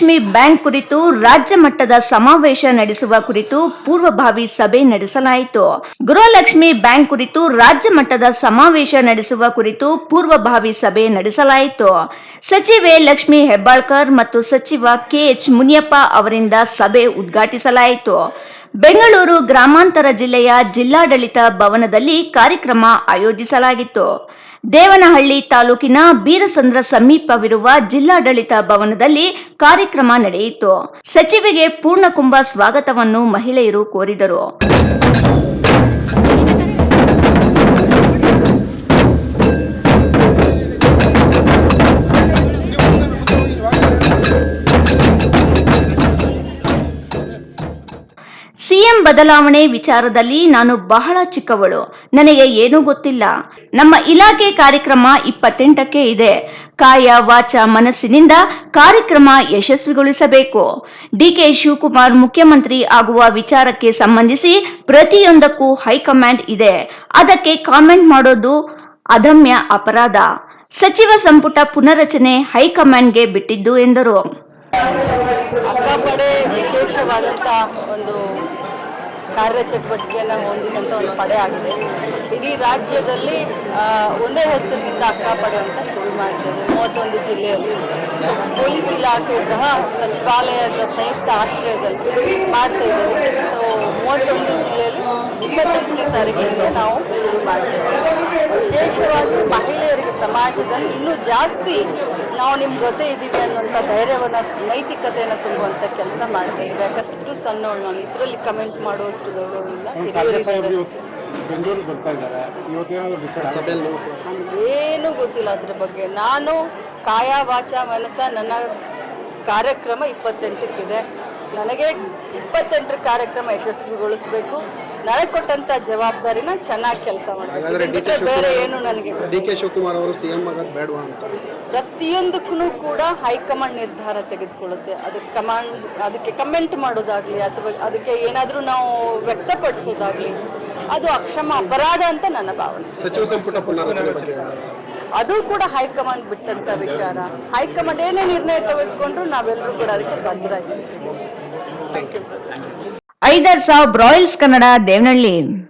Gruhalakshmi bank ಕುರಿತು ರಾಜ್ಯ ಮಟ್ಟದ ಸಮಾವೇಶ ನಡೆಸುವ ಕುರಿತು ಪೂರ್ವಭಾವಿ ಸಭೆ ನಡೆಸಲಾಯಿತು. ಗೃಹಲಕ್ಷ್ಮಿ ಬ್ಯಾಂಕ್ ಕುರಿತು ರಾಜ್ಯ ಮಟ್ಟದ ಸಮಾವೇಶ ನಡೆಸುವ ಕುರಿತು ಪೂರ್ವಭಾವಿ ಸಭೆ ನಡೆಸಲಾಯಿತು. ಸಚಿವೆ ಲಕ್ಷ್ಮಿ ಹೆಬ್ಬಾಳ್ಕರ್ ಮತ್ತು ಸಚಿವ ಕೆಎಚ್ ಮುನಿಯಪ್ಪ ಅವರಿಂದ ಸಭೆ ಉದ್ಘಾಟಿಸಲಾಯಿತು. ಬೆಂಗಳೂರು ಗ್ರಾಮಾಂತರ ಜಿಲ್ಲೆಯ ಜಿಲ್ಲಾಡಳಿತ ಭವನದಲ್ಲಿ ಕಾರ್ಯಕ್ರಮ ಆಯೋಜಿಸಲಾಗಿತ್ತು. ದೇವನಹಳ್ಳಿ ತಾಲೂಕಿನ ಬೀರಸಂದ್ರ ಸಮೀಪವಿರುವ ಜಿಲ್ಲಾಡಳಿತ ಭವನದಲ್ಲಿ ಕಾರ್ಯಕ್ರಮ ನಡೆಯಿತು. ಸಚಿವೆಗೆ ಪೂರ್ಣಕುಂಭ ಸ್ವಾಗತವನ್ನು ಮಹಿಳೆಯರು ಕೋರಿದರು. ಸಿಎಂ ಬದಲಾವಣೆ ವಿಚಾರದಲ್ಲಿ ನಾನು ಬಹಳ ಚಿಕ್ಕವಳು. ನನಗೆ ಏನೂ ಗೊತ್ತಿಲ್ಲ. ನಮ್ಮ ಇಲಾಖೆ ಕಾರ್ಯಕ್ರಮ ಇಪ್ಪತ್ತೆಂಟಕ್ಕೆ ಇದೆ. ಕಾಯ, ವಾಚ ಮನಸ್ಸಿನಿಂದ ಕಾರ್ಯಕ್ರಮ ಯಶಸ್ವಿಗೊಳಿಸಬೇಕು. ಡಿಕೆ ಶಿವಕುಮಾರ್ ಮುಖ್ಯಮಂತ್ರಿ ಆಗುವ ವಿಚಾರಕ್ಕೆ ಸಂಬಂಧಿಸಿ ಪ್ರತಿಯೊಂದಕ್ಕೂ ಹೈಕಮಾಂಡ್ ಇದೆ. ಅದಕ್ಕೆ ಕಾಮೆಂಟ್ ಮಾಡೋದು ಅದಮ್ಯ ಅಪರಾಧ. ಸಚಿವ ಸಂಪುಟ ಪುನರಚನೆ ಹೈಕಮಾಂಡ್ಗೆ ಬಿಟ್ಟಿದ್ದು ಎಂದರು. ಅಕ್ಕಪಡೆ ವಿಶೇಷವಾದಂಥ ಒಂದು ಕಾರ್ಯಚಟುವಟಿಕೆಯನ್ನು ಹೊಂದಿದಂಥ ಒಂದು ಪಡೆ ಆಗಿದೆ. ಇಡೀ ರಾಜ್ಯದಲ್ಲಿ ಒಂದೇ ಹೆಸರಿನಿಂದ ಅಕ್ಕಪಡೆ ಅಂತ ಶುರು ಮಾಡಿದ್ದೇವೆ ಮೂವತ್ತೊಂದು ಜಿಲ್ಲೆಯಲ್ಲಿ. ಸೊ ಪೊಲೀಸ್ ಇಲಾಖೆ ಗೃಹ ಸಚಿವಾಲಯದ ಸಂಯುಕ್ತ ಆಶ್ರಯದಲ್ಲಿ ಮಾಡ್ತಾ ಇದ್ದೇವೆ. ಸೊ ಮೂವತ್ತೊಂದು ಜಿಲ್ಲೆಯಲ್ಲಿ ಇಪ್ಪತ್ತೆಂಟನೇ ತಾರೀಕಿನಿಂದ ನಾವು ಶುರು ಮಾಡ್ತೇವೆ ವಿಶೇಷವಾಗಿ ಮಹಿಳೆಯರಿಗೆ ಸಮಾಜದಲ್ಲಿ ಇನ್ನೂ ಜಾಸ್ತಿ ನಾವು ನಿಮ್ಮ ಜೊತೆ ಇದ್ದೀವಿ ಅನ್ನೋಂಥ ಧೈರ್ಯವನ್ನು ನೈತಿಕತೆಯನ್ನು ತುಂಬುವಂಥ ಕೆಲಸ ಮಾಡ್ತೇವೆ. ಯಾಕಷ್ಟು ಸಣ್ಣವಳು ನಾನು. ಇದರಲ್ಲಿ ಕಮೆಂಟ್ ಮಾಡುವಷ್ಟು ದೊಡ್ಡವಳಿಲ್ಲ. ಬೆಂಗಳೂರಿಗೆ ಬರ್ತಾ ಇದ್ದಾರೆ. ಇವತ್ತೇನಾದ್ರು ನನಗೇನು ಗೊತ್ತಿಲ್ಲ ಅದ್ರ ಬಗ್ಗೆ. ನಾನು ಕಾಯ ವಾಚ ಮನಸ್ಸ ನನ್ನ ಕಾರ್ಯಕ್ರಮ ಇಪ್ಪತ್ತೆಂಟಕ್ಕಿದೆ. ನನಗೆ ಇಪ್ಪತ್ತೆಂಟರ ಕಾರ್ಯಕ್ರಮ ಯಶಸ್ವಿಗೊಳಿಸಬೇಕು. ನನಗೆ ಕೊಟ್ಟಂತ ಜವಾಬ್ದಾರಿನ ಚೆನ್ನಾಗಿ ಕೆಲಸ ಹಾಗಾದ್ರೆ ಮಾಡಬೇಕು ಬೇರೆ ಏನು ನನಗೆ ಡಿ ಕೆ ಶಿವಕುಮಾರ್ ಅವರು ಸಿಎಂ ಆಗೋದು ಬೇಡವಾ ಅಂತ? ಪ್ರತಿಯೊಂದಕ್ಕೂ ಕೂಡ ಹೈಕಮಾಂಡ್ ನಿರ್ಧಾರ ತೆಗೆದುಕೊಳ್ಳುತ್ತೆ. ಅದಕ್ಕೆ ಕಮಾಂಡ್ ಅದಕ್ಕೆ ಕಮೆಂಟ್ ಮಾಡೋದಾಗ್ಲಿ ಅಥವಾ ಅದಕ್ಕೆ ಏನಾದರೂ ನಾವು ವ್ಯಕ್ತಪಡಿಸೋದಾಗ್ಲಿ ಅದು ಅಕ್ಷಮ ಅಪರಾಧ ಅಂತ ನನ್ನ ಭಾವನೆ. ಸಚಿವ ಸಂಪುಟ ಪುನರಚನೆ ಅದು ಕೂಡ ಹೈಕಮಾಂಡ್ ಬಿಟ್ಟಂತ ವಿಚಾರ. ಹೈಕಮಾಂಡ್ ಏನೇ ನಿರ್ಣಯ ತೆಗೆದುಕೊಂಡ್ರು ನಾವೆಲ್ಲರೂ ಕೂಡ ಅದಕ್ಕೆ ಬದ್ಧರಾಗಿರ್ತೀವಿ ಥ್ಯಾಂಕ್ ಯು ಐದರ್ ಸಾವ್ ಬ್ರಾಯಿಲ್ಸ್ ಕನ್ನಡ ದೇವನಹಳ್ಳಿ.